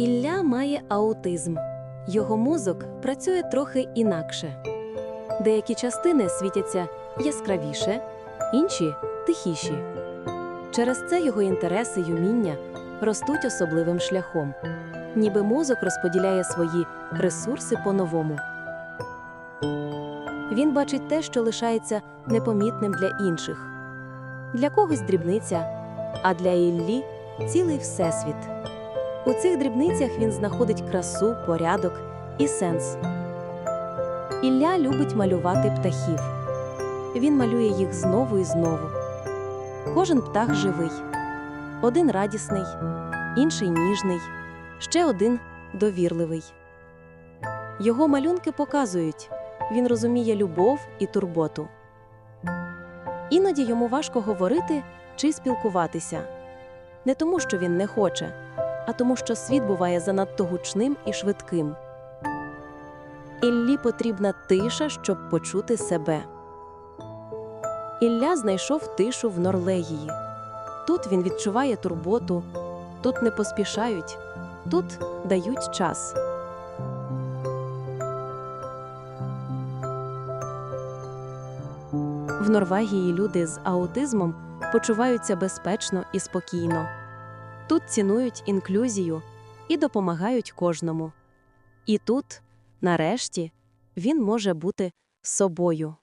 Ілля має аутизм. Його мозок працює трохи інакше. Деякі частини світяться яскравіше, інші тихіші. Через це його інтереси й уміння ростуть особливим шляхом, ніби мозок розподіляє свої ресурси по-новому. Він бачить те, що лишається непомітним для інших. Для когось дрібниця, а для Іллі цілий всесвіт. У цих дрібницях він знаходить красу, порядок і сенс. Ілля любить малювати птахів. Він малює їх знову і знову. Кожен птах живий. Один радісний, інший ніжний, ще один довірливий. Його малюнки показують він розуміє любов і турботу. Іноді йому важко говорити чи спілкуватися. Не тому, що він не хоче, а тому, що світ буває занадто гучним і швидким. Іллі потрібна тиша, щоб почути себе. Ілля знайшов тишу в Норвегії. Тут він відчуває турботу, тут не поспішають, тут дають час. В Норвегії люди з аутизмом почуваються безпечно і спокійно. Тут цінують інклюзію і допомагають кожному. І тут, нарешті, він може бути собою.